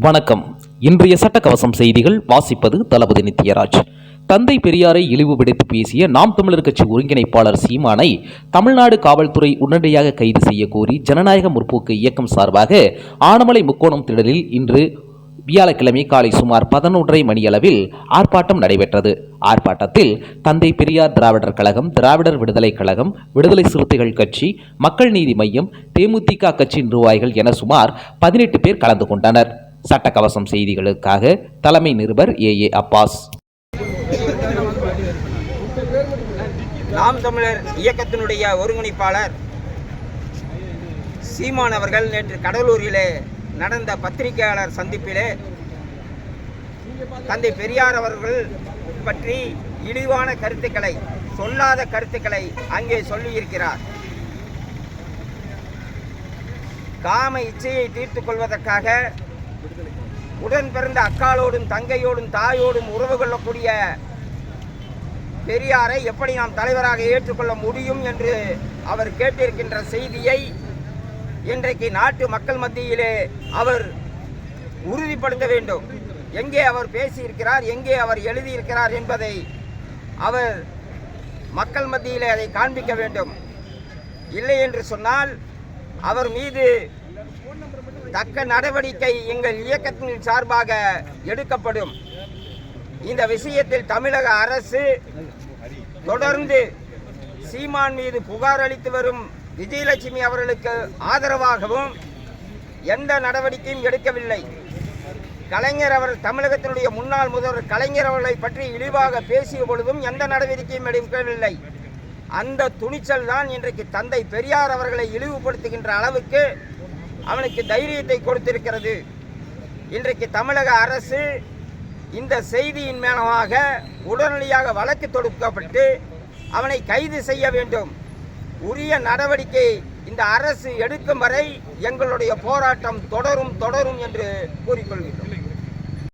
வணக்கம். இன்றைய சட்டக்கவசம் செய்திகள் வாசிப்பது தளபதி நித்யராஜ். தந்தை பெரியாரை இழிவுபடுத்தி பேசிய நாம் தமிழர் கட்சி ஒருங்கிணைப்பாளர் சீமானை தமிழ்நாடு காவல்துறை உடனடியாக கைது செய்ய கோரி ஜனநாயக முற்போக்கு இயக்கம் சார்பாக ஆனமலை முக்கோணம் திடலில் இன்று வியாழக்கிழமை காலை சுமார் பதினொன்றரை மணியளவில் ஆர்ப்பாட்டம் நடைபெற்றது. ஆர்ப்பாட்டத்தில் தந்தை பெரியார் திராவிடர் கழகம் திராவிடர் விடுதலைக் கழகம் விடுதலை சிறுத்தைகள் கட்சி மக்கள் நீதி மையம் தேமுதிக கட்சி நிர்வாகிகள் என சுமார் பதினெட்டு பேர் கலந்து கொண்டனர். சட்டக்கவசம் செய்திகளுக்காக தலைமை நிருபர் ஏ. ஏ. அப்பாஸ். நாம் தமிழர் இயக்கத்தினுடைய ஒருங்கிணைப்பாளர் சீமான் அவர்கள் நேற்று கடலூரிலே நடந்த பத்திரிகையாளர் சந்திப்பிலே தந்தை பெரியார் அவர்கள் பற்றி இழிவான கருத்துக்களை சொல்லாத கருத்துக்களை அங்கே சொல்லியிருக்கிறார். காம இச்சையை தீர்த்துக் கொள்வதற்காக உடன் பிறந்த அக்காளோடும் தங்கையோடும் தாயோடும் உறவு கொள்ளக்கூடிய பெரியாரை எப்படி நாம் தலைவராக ஏற்றுக்கொள்ள முடியும் என்று அவர் கேட்டிருக்கின்ற செய்தியை இன்றைக்கு நாட்டு மக்கள் மத்தியிலே அவர் உறுதிப்படுத்த வேண்டும். எங்கே அவர் பேசியிருக்கிறார் எங்கே அவர் எழுதியிருக்கிறார் என்பதை அவர் மக்கள் மத்தியிலே அதை காண்பிக்க வேண்டும். இல்லை என்று சொன்னால் அவர் மீது தக்க நடவடிக்கை எங்கள் இயக்கத்தின் சார்பாக எடுக்கப்படும். இந்த விஷயத்தில் தமிழக அரசு தொடர்ந்து சீமான் மீது புகார் அளித்து வரும் விஜயலட்சுமி அவர்களுக்கு ஆதரவாகவும் எந்த நடவடிக்கையும் எடுக்கவில்லை. கலைஞர் அவர் தமிழகத்தினுடைய முன்னாள் முதல்வர் கலைஞர் அவர்களை பற்றி இழிவாக பேசிய பொழுதும் எந்த நடவடிக்கையும் எடுக்கவில்லை. அந்த துணிச்சல் தான் இன்றைக்கு தந்தை பெரியார் அவர்களை இழிவுபடுத்துகின்ற அளவுக்கு அவனுக்கு தைரியத்தை கொடுத்திருக்கிறது. இன்றைக்கு தமிழக அரசு இந்த செய்தியின் மேலமாக உடனடியாக வழக்கு தொடுக்கப்பட்டு அவனை கைது செய்ய வேண்டும். உரிய நடவடிக்கை இந்த அரசு எடுக்கும் வரை எங்களுடைய போராட்டம் தொடரும் தொடரும் என்று கூறிக்கொள்கிறோம்